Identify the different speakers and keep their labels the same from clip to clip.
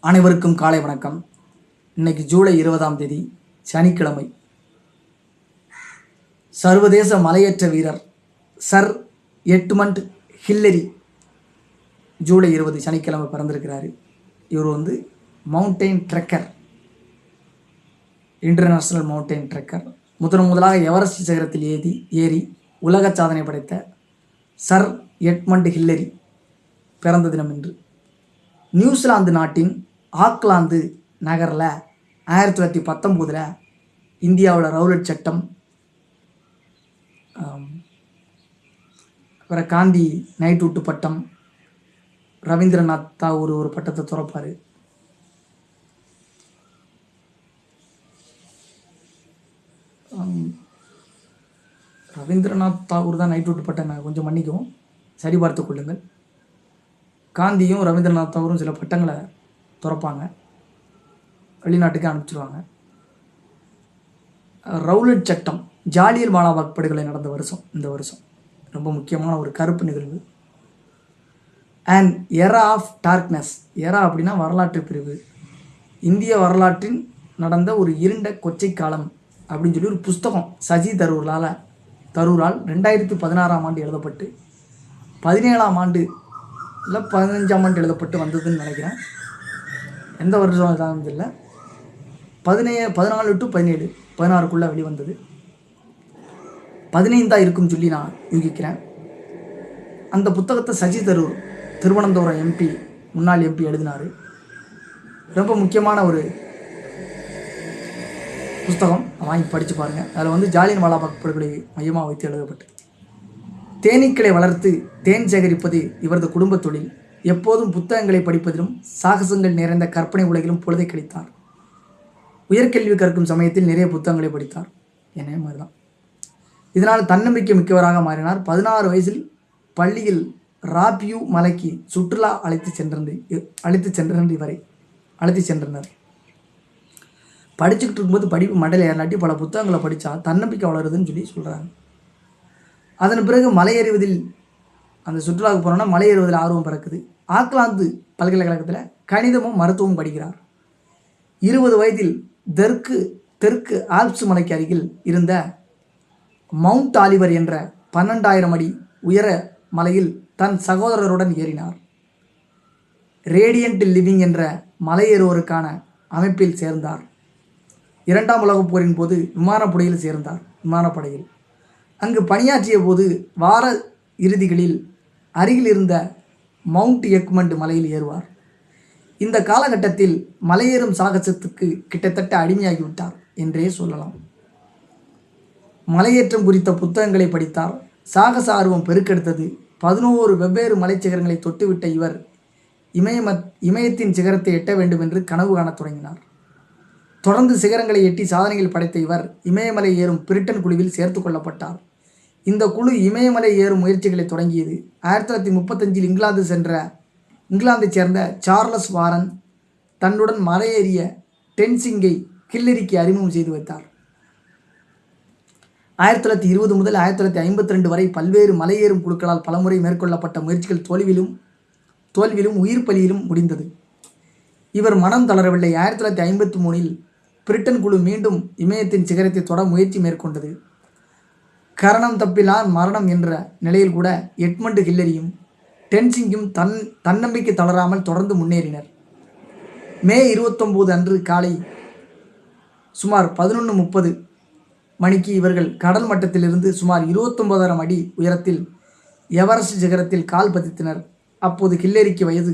Speaker 1: அனைவருக்கும் காலை வணக்கம். இன்னைக்கு ஜூலை இருபதாம் தேதி சனிக்கிழமை. சர்வதேச மலையேற்ற வீரர் சர் எட்மண்ட் ஹில்லரி ஜூலை இருபது சனிக்கிழமை பிறந்திருக்கிறார். இவர் வந்து mountain trekker. International mountain trekker. முதன் முதலாக எவரெஸ்ட் சிகரத்தில் ஏறி ஏறி உலக சாதனை படைத்த சர் எட்மண்ட் ஹில்லரி பிறந்த தினம் இன்று. நியூசிலாந்து நாட்டின் ஆக்லாந்து நகரில் ஆயிரத்தி தொள்ளாயிரத்தி பத்தொம்போதில் இந்தியாவில் ரவுலட் சட்டம் அப்புறம் காந்தி நைட் விட்டு பட்டம் ரவீந்திரநாத் தாகூர் ஒரு பட்டத்தை துறப்பார். ரவீந்திரநாத் தாகூர் தான் நைட் விட்டு பட்டம் நான் கொஞ்சம் மன்னிக்கவும். சரிபார்த்து கொள்ளுங்கள். காந்தியும் ரவீந்திரநாத் தாகூரும் சில பட்டங்களை துறப்பாங்க. வெளிநாட்டுக்கு அனுப்பிச்சிடுவாங்க ரவுலட் சட்டம் ஜாலியல் மாலாபாக் படுகொலை நடந்த வருஷம் இந்த வருஷம். ரொம்ப முக்கியமான ஒரு கருப்பு நிகழ்வு. And era of darkness era அப்படின்னா வரலாற்று பிரிவு. இந்திய வரலாற்றின் நடந்த ஒரு இருண்ட கொச்சை காலம் அப்படின்னு சொல்லி ஒரு புஸ்தகம் சஜி தரூரால் தரூரால் ரெண்டாயிரத்தி பதினாறாம் ஆண்டு எழுதப்பட்டு பதினேழாம் ஆண்டு இல்லை பதினஞ்சாம் ஆண்டு எழுதப்பட்டு வந்ததுன்னு நினைக்கிறேன். எந்த வருஷம் இதாக இல்லை பதினே பதினாலு டு பதினேழு பதினாறுக்குள்ளே வெளிவந்தது. பதினைந்தாக இருக்கும்னு சொல்லி நான் யூகிக்கிறேன். அந்த புத்தகத்தை சஜி தரூர் திருவனந்தபுரம் எம்பி முன்னாள் எம்பி எழுதினார். ரொம்ப முக்கியமான ஒரு புஸ்தகம் வாங்கி படித்து பாருங்கள் அதில் வந்து ஜாலியன் வாலாபாக் படுகொலை மையமாக வைத்து எழுதப்பட்டு தேனீக்களை வளர்த்து தேன் சேகரிப்பது இவரது குடும்பத் தொழில். எப்போதும் புத்தகங்களை படிப்பதிலும் சாகசங்கள் நிறைந்த கற்பனை உலகிலும் பொழுதை கழித்தார். உயர்கல்வி கற்கும் சமயத்தில் நிறைய புத்தகங்களை படித்தார். என்ன மாதிரி தான் இதனால் தன்னம்பிக்கை மிக்கவராக மாறினார். பதினாறு வயசில் பள்ளியில் ராபியூ மலைக்கு சுற்றுலா அழைத்து சென்றது அழைத்து சென்றது இவரை அழைத்து சென்றனர். படிச்சுக்கிட்டு இருக்கும்போது படிப்பு மண்டல ஏறலாட்டி பல புத்தகங்களை படித்தா தன்னம்பிக்கை வளருதுன்னு சொல்லி சொல்கிறாங்க அதன் பிறகு மலையேறுவதில் அந்த சுற்றுலாவுக்கு போனோன்னா மலையேறுவதில் ஆர்வம் பிறக்குது. ஆக்லாந்து பல்கலைக்கழகத்தில் கணிதமும் மருத்துவமும் படிக்கிறார். இருபது வயதில் தெற்கு தெற்கு ஆல்ப்ஸ் மலைக்கு அருகில் இருந்த மவுண்ட் ஆலிவர் என்ற பன்னெண்டாயிரம் அடி உயர மலையில் தன் சகோதரருடன் ஏறினார். ரேடியன்ட் லிவிங் என்ற மலையேறுவோருக்கான அமைப்பில் சேர்ந்தார். இரண்டாம் உலகப் போரின் போது விமானப்படையில் சேர்ந்தார் விமானப்படையில் அங்கு பணியாற்றிய போது வார இறுதிகளில் அருகில் இருந்த மவுண்ட் எக்மண்ட் மலையில் ஏறுவார். இந்த காலகட்டத்தில் மலையேறும் சாகசத்துக்கு கிட்டத்தட்ட அடிமையாகிவிட்டார் என்றே சொல்லலாம். மலையேற்றம் குறித்த புத்தகங்களை படித்தார். சாகச ஆர்வம் பெருக்கெடுத்தது. பதினோரு வெவ்வேறு மலைச்சிகரங்களை தொட்டுவிட்ட இவர் இமயம இமயத்தின் சிகரத்தை எட்ட வேண்டும் என்று கனவு காணத் தொடங்கினார். தொடர்ந்து சிகரங்களை எட்டி சாதனைகள் படைத்த இவர் இமயமலை ஏறும் பிரிட்டன் குழுவில் சேர்த்து கொள்ளப்பட்டார். இந்த குழு இமயமலை ஏறும் முயற்சிகளை தொடங்கியது. ஆயிரத்தி தொள்ளாயிரத்தி முப்பத்தஞ்சில் இங்கிலாந்து சென்ற இங்கிலாந்தைச் சேர்ந்த சார்லஸ் வாரன் தன்னுடன் மலையேறிய டென்சிங்கை கில்லரிக்கு அறிமுகம் செய்து வைத்தார். ஆயிரத்தி தொள்ளாயிரத்தி இருபது முதல் ஆயிரத்தி தொள்ளாயிரத்தி ஐம்பத்தி ரெண்டு வரை பல்வேறு மலையேறும் குழுக்களால் பலமுறை மேற்கொள்ளப்பட்ட முயற்சிகள் தோல்வியிலும் தோல்வியிலும் உயிர் பலியிலும் முடிந்தது. இவர் மனம் தளரவில்லை. ஆயிரத்தி தொள்ளாயிரத்தி ஐம்பத்தி மூணில் பிரிட்டன் குழு மீண்டும் இமயத்தின் சிகரத்தை தொட முயற்சி மேற்கொண்டது. கரணம் தப்பிலான் மரணம் என்ற நிலையில் கூட எட்மண்ட் ஹில்லரியும் டென்சிங்கும் தன் தன்னம்பிக்கை தளராமல் தொடர்ந்து முன்னேறினர். மே இருபத்தொம்போது அன்று காலை சுமார் பதினொன்று முப்பது மணிக்கு இவர்கள் கடல் மட்டத்திலிருந்து சுமார் இருபத்தொன்பதாயிரம் அடி உயரத்தில் எவரெஸ்ட் சிகரத்தில் கால் பதித்தனர். அப்போது ஹில்லரிக்கு வயது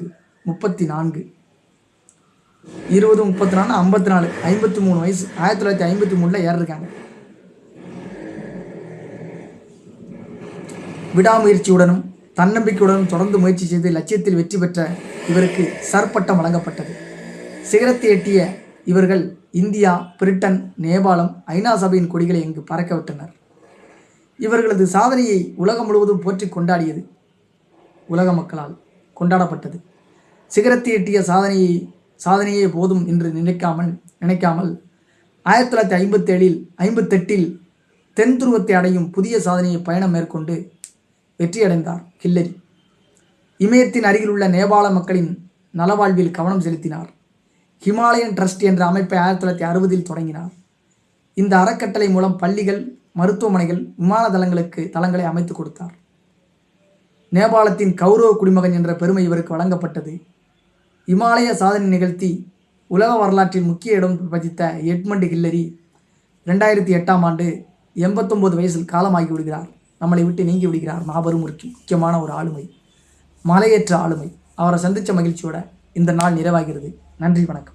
Speaker 1: முப்பத்தி நான்கு இருபது முப்பத்தி நாலு ஐம்பத்தி நாலு ஐம்பத்தி மூணு வயசு ஆயிரத்தி தொள்ளாயிரத்தி ஐம்பத்தி மூணில் ஏறிருக்காங்க. விடாமுயற்சியுடனும் தன்னம்பிக்கையுடனும் தொடர்ந்து முயற்சி செய்து லட்சியத்தில் வெற்றி பெற்ற இவருக்கு சர்பட்டம் வழங்கப்பட்டது. சிகரத்தை எட்டிய இவர்கள் இந்தியா பிரிட்டன் நேபாளம் ஐநா சபையின் கொடிகளை இங்கு பறக்கவிட்டனர். இவர்களது சாதனையை உலகம் முழுவதும் போற்றி கொண்டாடியது உலக மக்களால் கொண்டாடப்பட்டது. சிகரத்தை எட்டிய சாதனையை சாதனையே போதும் என்று நினைக்காமல் நினைக்காமல் ஆயிரத்தி தொள்ளாயிரத்தி ஐம்பத்தேழில் ஐம்பத்தெட்டில் தென் துருவத்தை அடையும் புதிய சாதனையை பயணம் மேற்கொண்டு வெற்றியடைந்தார் ஹில்லரி இமயத்தின் அருகில் உள்ள நேபாள மக்களின் நலவாழ்வில் கவனம் செலுத்தினார். ஹிமாலயன் ட்ரஸ்ட் என்ற அமைப்பை ஆயிரத்தி தொள்ளாயிரத்தி அறுபதில் தொடங்கினார். இந்த அறக்கட்டளை மூலம் பள்ளிகள் மருத்துவமனைகள் விமான தளங்களுக்கு தளங்களை அமைத்து கொடுத்தார். நேபாளத்தின் கௌரவ குடிமகன் என்ற பெருமை இவருக்கு வழங்கப்பட்டது. இமாலய சாதனை நிகழ்த்தி உலக வரலாற்றில் முக்கிய இடம் பதித்த எட்மண்ட் ஹில்லரி ரெண்டாயிரத்தி எட்டாம் ஆண்டு எண்பத்தொம்போது வயசில் காலமாகி விடுகிறார். நம்மளை விட்டு நீங்கி விடுகிறார் மாபெரும் ஒரு முக்கியமான ஒரு ஆளுமை மலையேற்ற ஆளுமை. அவரை சந்தித்த மகிழ்ச்சியோட இந்த நாள் நிறைவாகிறது. நன்றி வணக்கம்.